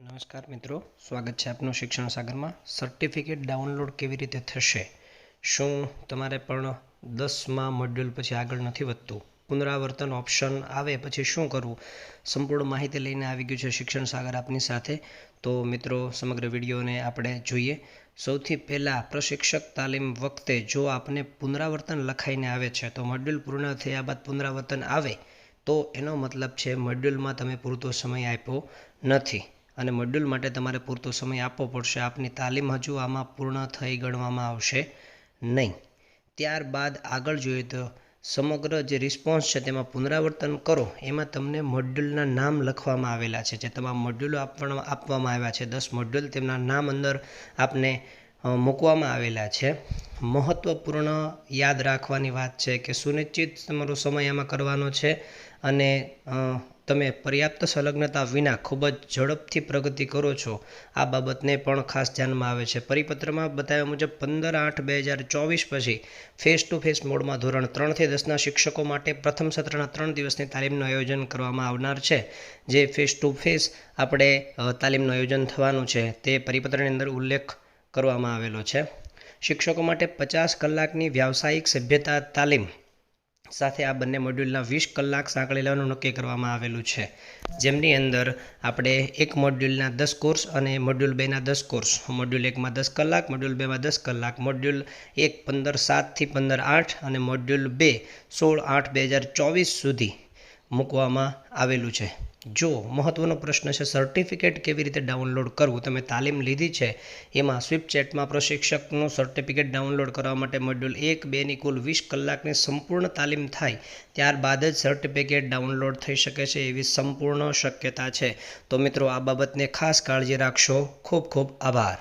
નમસ્કાર મિત્રો, સ્વાગત છે આપનું શિક્ષણ સાગરમાં. સર્ટિફિકેટ ડાઉનલોડ કેવી રીતે થશે? શું તમારે પણ દસમાં મોડ્યુલ પછી આગળ નથી વધતું? પુનરાવર્તન ઓપ્શન આવે, પછી શું કરવું? સંપૂર્ણ માહિતી લઈને આવી ગયું છે શિક્ષણ સાગર આપની સાથે. તો મિત્રો, સમગ્ર વિડીયોને આપણે જોઈએ. સૌથી પહેલાં પ્રશિક્ષક તાલીમ વખતે જો આપને પુનરાવર્તન લખાઈને આવે છે, તો મોડ્યુલ પૂર્ણ થયા બાદ પુનરાવર્તન આવે, તો એનો મતલબ છે મોડ્યુલમાં તમે પૂરતો સમય આપ્યો નથી. અને મોડ્યુલ માટે તમારે પૂરતો સમય આપવો પડશે. આપની તાલીમ હજુ આમાં પૂર્ણ થઈ ગણવામાં આવશે નહીં. ત્યારબાદ આગળ જોઈએ તો સમગ્ર જે રિસ્પોન્સ છે તેમાં પુનરાવર્તન કરો. એમાં તમને મોડ્યુલના નામ લખવામાં આવેલા છે. જે તમામ મોડ્યુલો આપવામાં આપવામાં આવ્યા છે. દસ મોડ્યુલ તેમના નામ અંદર આપને મૂકવામાં આવેલા છે. મહત્ત્વપૂર્ણ યાદ રાખવાની વાત છે કે સુનિશ્ચિત તમારો સમય આમાં કરવાનો છે અને તમે પર્યાપ્ત સંલગ્નતા વિના ખૂબ જ ઝડપથી પ્રગતિ કરો છો. આ બાબતને પણ ખાસ ધ્યાનમાં આવે છે. પરિપત્રમાં બતાવ્યા મુજબ પંદર આઠ બે હજાર ચોવીસ પછી ફેસ ટુ ફેસ મોડમાં ધોરણ ત્રણથી દસના શિક્ષકો માટે પ્રથમ સત્રના ત્રણ દિવસની તાલીમનું આયોજન કરવામાં આવનાર છે. જે ફેસ ટુ ફેસ આપણે તાલીમનું આયોજન થવાનું છે. તે પરિપત્રની અંદર ઉલ્લેખ કરવામાં આવેલો છે. શિક્ષકો માટે પચાસ કલાકની વ્યાવસાયિક સભ્યતા તાલીમ સાથે આ બંને મોડ્યુલના વીસ કલાક સાંકળી લેવાનું નક્કી કરવામાં આવેલું છે. જેમની અંદર આપણે એક મોડ્યુલના દસ કોર્સ અને મોડ્યુલ બેના દસ કોર્સ. મોડ્યુલ એકમાં દસ કલાક, મોડ્યુલ બેમાં દસ કલાક. મોડ્યુલ એક પંદર સાતથી પંદર આઠ અને મોડ્યુલ બે સોળ આઠ બે હજાર ચોવીસ સુધી મૂકવામાં આવેલું છે. જો મહત્ત્વનો પ્રશ્ન છે સર્ટિફિકેટ કેવી રીતે ડાઉનલોડ કરવું? તમે તાલીમ લીધી છે, એમાં સ્વિપ ચેટમાં પ્રશિક્ષકનું સર્ટિફિકેટ ડાઉનલોડ કરવા માટે મોડ્યુલ એક બેની કુલ વીસ કલાકની સંપૂર્ણ તાલીમ થાય, ત્યારબાદ જ સર્ટિફિકેટ ડાઉનલોડ થઈ શકે છે એવી સંપૂર્ણ શક્યતા છે. તો મિત્રો, આ બાબતને ખાસ કાળજી રાખશો. ખૂબ ખૂબ આભાર.